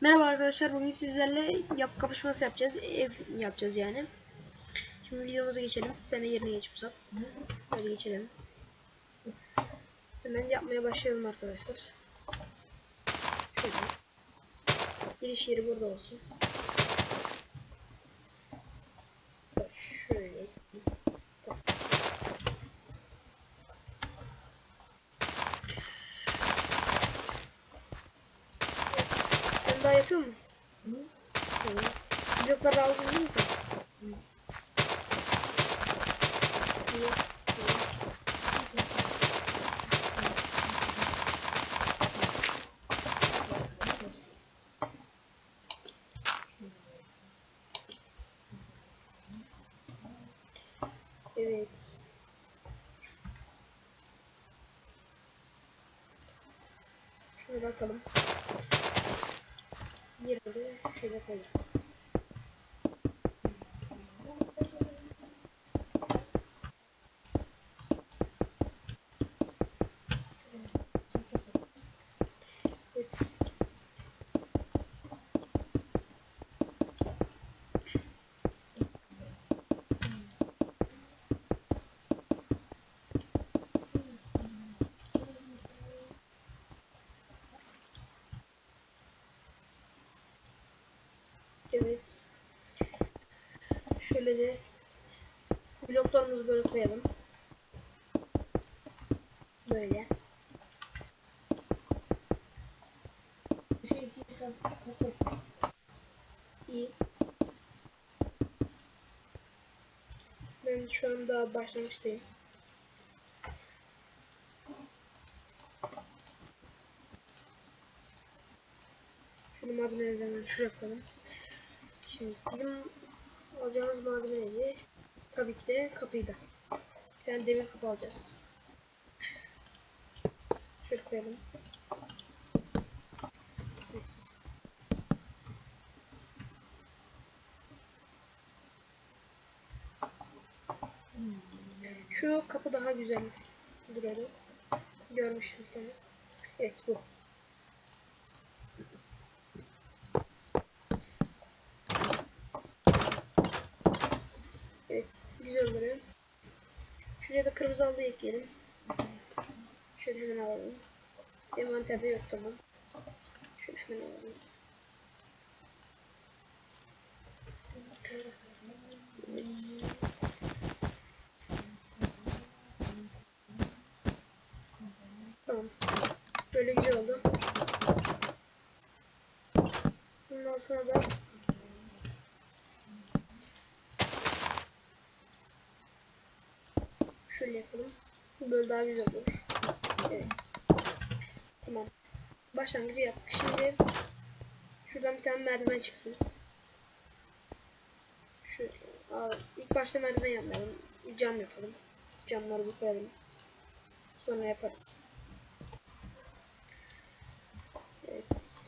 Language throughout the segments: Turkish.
Merhaba arkadaşlar bugün sizlerle yap kapışması yapacağız ev yapacağız yani. Şimdi videomuza geçelim sen de yerine geç Musab. Hadi geçelim. Hemen yapmaya başlayalım arkadaşlar. Şöyle Giriş yeri burada olsun Bak Şöyle Tamam. Sen daha yapıyor musun? Tamam. Blokları aldın değil mi sen? İyi. Tamam. Evet. Şunu da atalım. Yerine de şöyle koyalım. Evet. Evet. De bloklarımızı böyle koyalım. Böyle. İyi. Ben şu an daha başlamıştayım. Şöyle malzemelerden şuraya koyalım. Şimdi bizim alacağımız malzeme neydi? Tabii ki de kapıydı. Bir demir kapı alacağız. Şöyle koyalım. Evet. Şu kapı daha güzel duruyordu. Görmüştüm bir tane. Evet bu. Evet, güzel duruyor. Şuraya da kırmızı halı ekleyelim. Şöyle hemen alalım. Envanterde yok tamam. Şöyle hemen alalım. Tamam. Böyle güzel oldu. Bunun altına da Şöyle yapalım. Böyle daha güzel olur. Evet. Tamam. Başlangıcı yaptık. Şimdi şuradan bir tane merdiven çıksın. Aa, ilk başta merdiven yapmayalım. Cam yapalım. Camları bir koyalım. Sonra yaparız. Evet.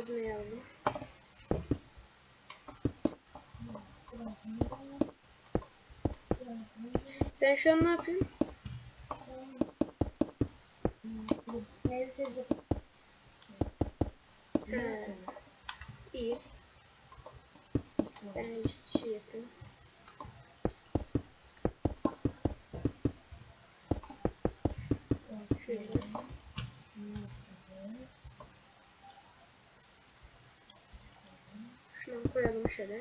Alalım. Sen şu an ne yapıyorsun? He. İyi. Ben de işte şey yapayım. Şöyle. Şunu koyalım şöyle.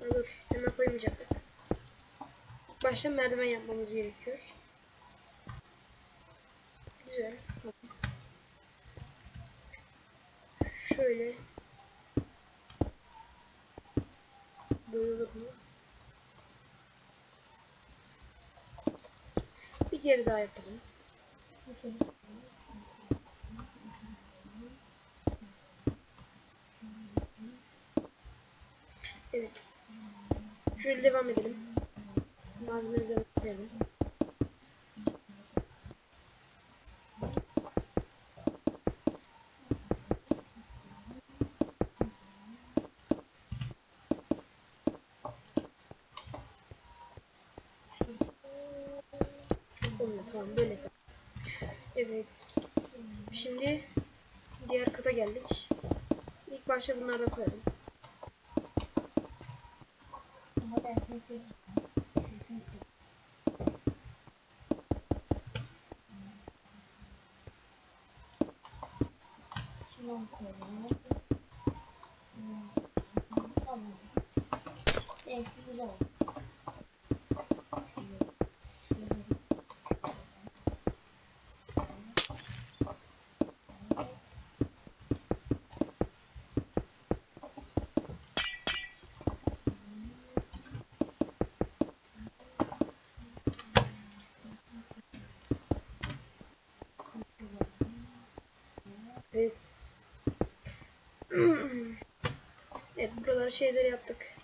Ha, dur, hemen koymayacaktık. Başta merdiven yapmamız gerekiyor. Güzel. Şöyle. Böyle olur mu? Bir diğeri daha yapalım. Evet. Şöyle devam edelim. Koyalım. Olmuyor tamam böyle. Evet. Şimdi diğer kata geldik. İlk başta bunları da koyalım. Şundan koyalım. Evet. evet buraları şeyleri yaptık.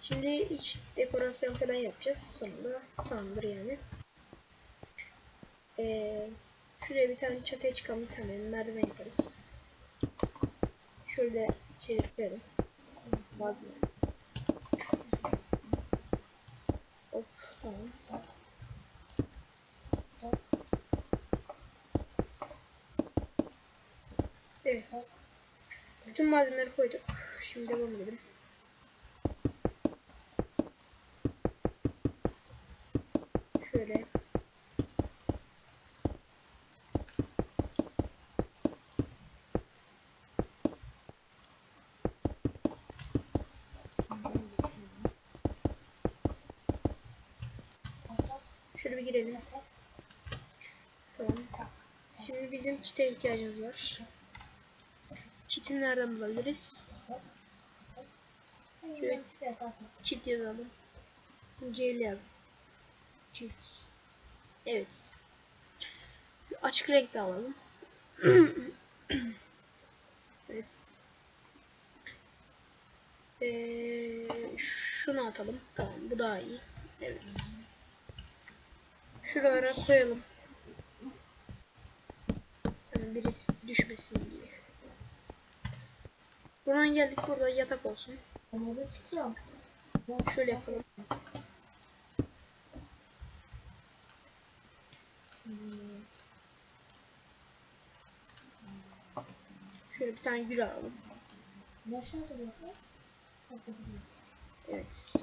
Şimdi iç dekorasyon falan yapacağız. Sonunda tamamdır yani. Ee, şuraya bir tane çatıya çıkan bir tane merdiven yaparız. Şöyle şeyleri koyalım. Bazı Hop tamam. Evet. Bütün malzemeleri koyduk. Şimdi devam edelim. Şöyle. Şöyle bir girelim. Tamam. Şimdi bizim çite ihtiyacımız var. Çiti nereden bulabiliriz? Şöyle bir. Çit yazalım. C ile. Çit. Evet. Açık renk de alalım. evet. Ee, şunu atalım. Tamam bu daha iyi. Evet. Şuralara koyalım. Yani birisi düşmesin diye. Buradan geldik burada yatak olsun. Ama da çıkacağım. Şöyle yapalım. Şöyle bir tane gül alalım. Aşağıda bakıyor? Evet.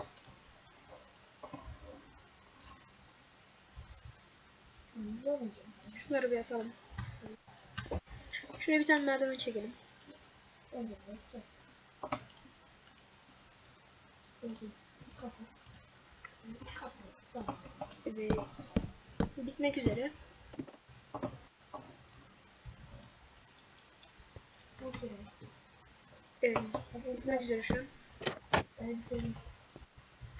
Şunları bir atalım. Şuraya bir tane merdiven çekelim. Önce bekle. Kapı. Kapı. Tamam. Evet. Bitmek üzere. Evet. Bitmek üzere şu an.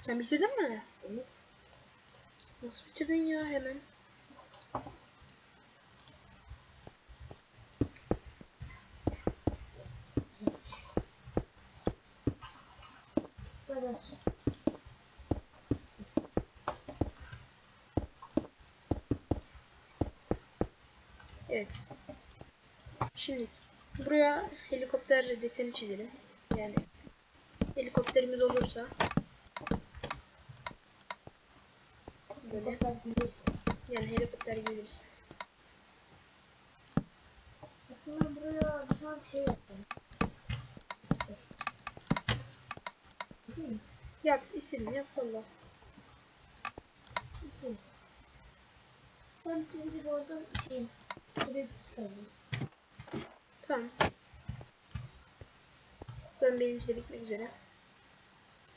Sen bitirdin mi? Evet. Nasıl bitirdin ya hemen? Bu kadar. Evet. Şimdi buraya helikopter deseni çizelim. Yani helikopterimiz olursa böyle yani helikopter birisi. Aslında buraya bir tane şey yaptım. Yap istediğini yap valla. İki. Sen bitince bu arada şey, bir sayayım. Tamam. Zaten benimki de bitmek üzere.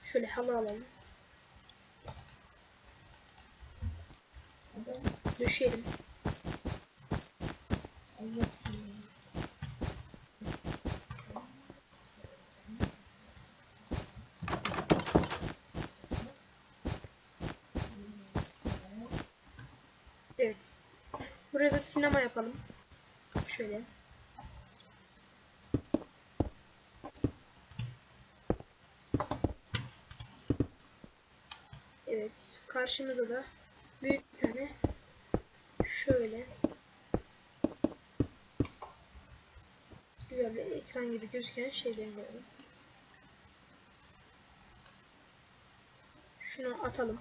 Şöyle halı alalım. Döşeyelim. Evet. şimdi. Evet. Buraya da sinema yapalım. Şöyle. Evet. Karşımıza da büyük bir tane şöyle güzel bir ekran gibi gözüken şeyleri koyalım. Şunu atalım.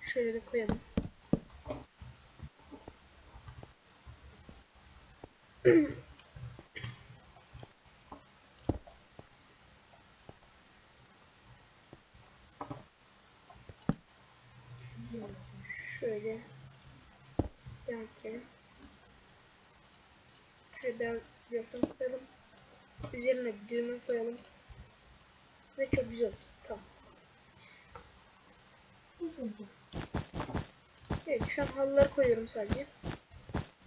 Şöyle de koyalım. Şöyle devam edelim. Şöyle beyaz bloktan koyalım. Üzerine bir düğme koyalım. Ve çok güzel oldu. Tamam. Evet şu an halıları koyuyorum sadece.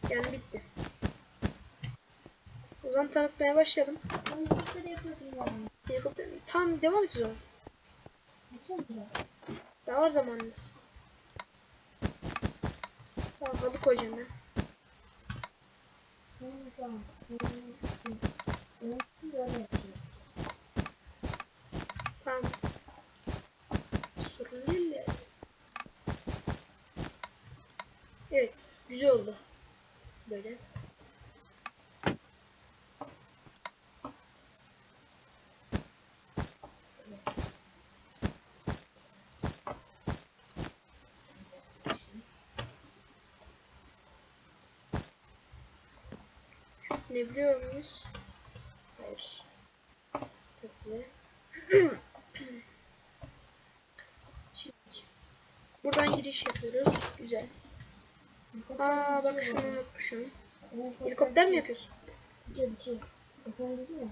Yani bitti. O zaman tanıtmaya başlayalım. Ben helikopter Tamam devam et o zaman. Daha var zamanımız. Tamam halı koyacağım ben. Böyle yapıyor. Evet, güzel oldu. Böyle. Ne biliyor muyuz? Şimdi buradan giriş yapıyoruz. Güzel. Aa bak şunu unutmuşum. Helikopter mi yapıyorsun? İki, iki. Efendim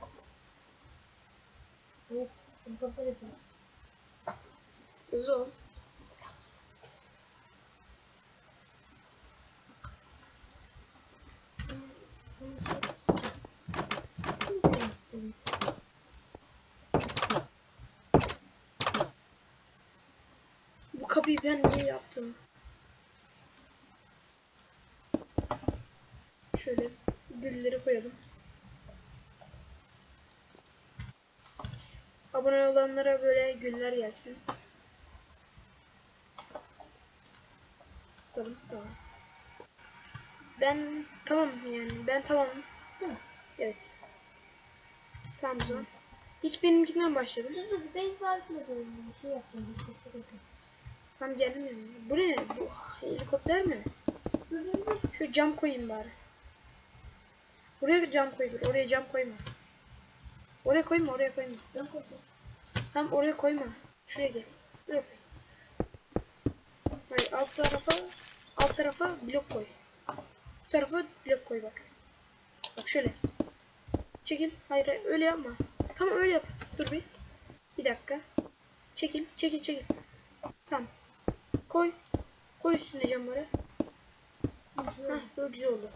kapıyı ben niye yaptım? Şöyle gülleri koyalım. Abone olanlara böyle güller gelsin. Tamam, tamam. Ben tamam yani ben mi? Evet. Tamam o zaman. İlk benimkinden başladım. Dur dur. Ben farklı bir şey yapacağım. Tam geldim yani. Bu ne? Bu helikopter mi? Şu cam koyayım bari. Buraya cam koydur. Oraya cam koyma. Oraya koyma, oraya koyma. Ben koyacağım. Tam oraya koyma. Şuraya gel. Buraya koy. Hayır, alt tarafa alt tarafa blok koy. Bu tarafa blok koy bak. Bak şöyle. Çekil. Hayır öyle yapma. Tamam öyle yap. Dur bir. Bir dakika. Çekil, çekil, çekil. Tamam. Koy. Koy üstüne camları. Hah, böyle güzel oldu.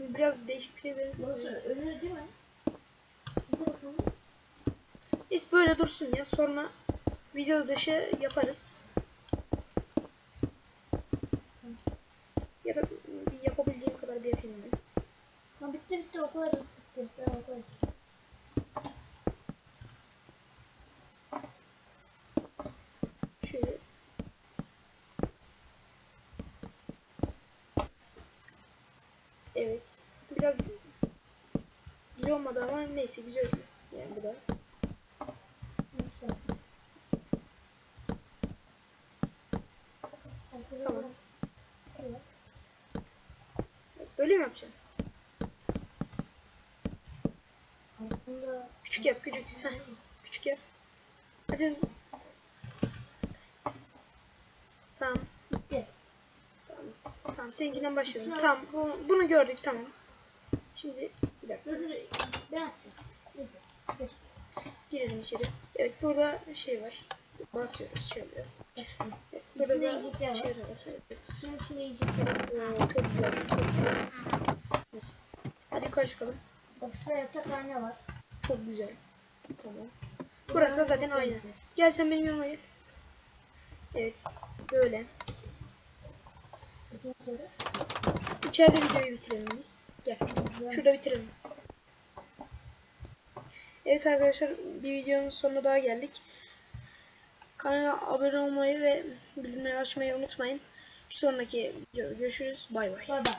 Biraz değişik bir şey Burası önü değil mi? Biz böyle dursun ya. Sonra video dışı yaparız. Ya da yapabildiğim kadar bir yapayım ben. Ha bitti bitti o kadar bitti. Ben o kadar. Şöyle. Evet. Biraz güzel olmadı ama neyse güzel. Yani bu da. Tamam. Böyle mi yapacaksın? Küçük yap küçük. Heh, küçük yap. Hadi. Tamam. Tamam. Tamam seninkinden başlayalım. Tamam bu, bunu gördük tamam. Şimdi bir dakika. Ben yapacağım. Neyse. Dur. girelim içeri. Evet burada şey var. Basıyoruz şöyle. Evet, burada da yiyecekler var. var. Evet. İçine yiyecekleri. Oo, çok güzel. Çok güzel. Neyse. Hadi yukarı çıkalım. Şurada yatakhane var. Çok güzel. Tamam. Burası da zaten aynı. Gel sen benim yanıma gel. Evet. Böyle. İçeride videoyu bitirelim biz. Gel. Şurada bitirelim. Evet arkadaşlar bir videonun sonuna daha geldik. Kanala abone olmayı ve bildirimleri açmayı unutmayın. Bir sonraki videoda görüşürüz. Bay bay. Bay bay.